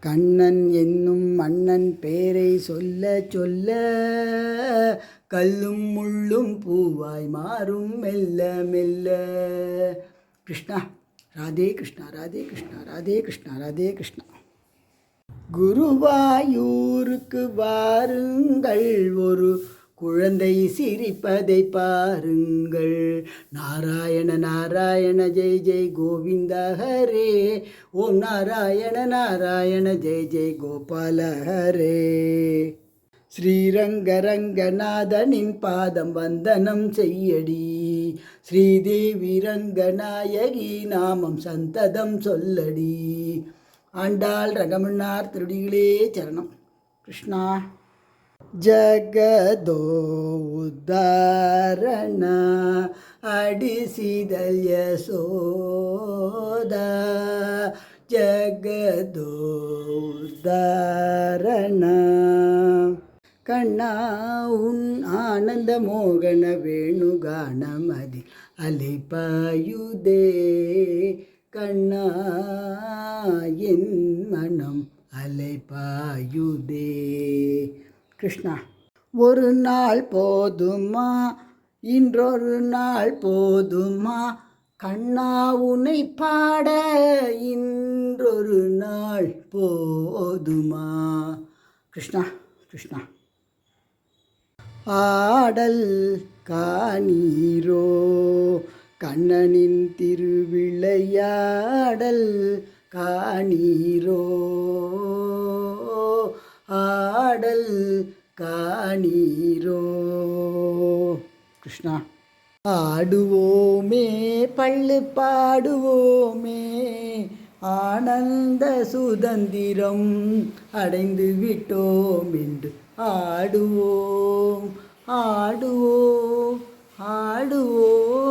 கண்ணன் என்னும் மன்னன் பேரை சொல்ல சொல்ல கல்லும் முள்ளும் பூவாய் மாறும் மெல்ல மெல்ல. கிருஷ்ணா ராதே கிருஷ்ணா ராதே கிருஷ்ணா ராதே கிருஷ்ணா ராதே கிருஷ்ணா. குருவாயூருக்கு வாருங்கள் ஒரு குழந்தை சிரிப்பதை பாருங்கள். நாராயண நாராயண ஜெய் ஜெய் கோவிந்த ஹரே. ஓம் நாராயண நாராயண ஜெய் ஜெய் கோபால ஹரே. ஸ்ரீரங்கரங்கநாதனின் பாதம் வந்தனம் செய்யடி. ஸ்ரீதேவி ரங்கநாயகி நாமம் சந்ததம் சொல்லடி. ஆண்டாள் ரகமன்னார் திருடிகளே சரணம். கிருஷ்ணா. ಜಗದೋ ಉದ್ಧಾರಣ ಅಡಿಸಿದಲ್ ಯಸೋದ ಜಗದೋ ಉದ್ಧಾರಣ கண்ணா உன் ஆனந்த மோகன வேணுகானமதி அலைப்பாயுதே கண்ணா என் மனம் அலைப்பாயுதே கிருஷ்ணா. ஒரு நாள் போதுமா? இன்றொரு நாள் போதுமா? கண்ணா உனை பாட இன்றொரு நாள் போதுமா? கிருஷ்ணா கிருஷ்ணா. ஆடல் காணீரோ? கண்ணனின் திருவிளையாடல் காணீரோ? பாடல் காணீரோ. கிருஷ்ணா. ஆடுவோமே பள்ளு பாடுவோமே ஆனந்த சுதந்திரம் அடைந்து விட்டோம் என்று ஆடுவோம் ஆடுவோம் ஆடுவோம்.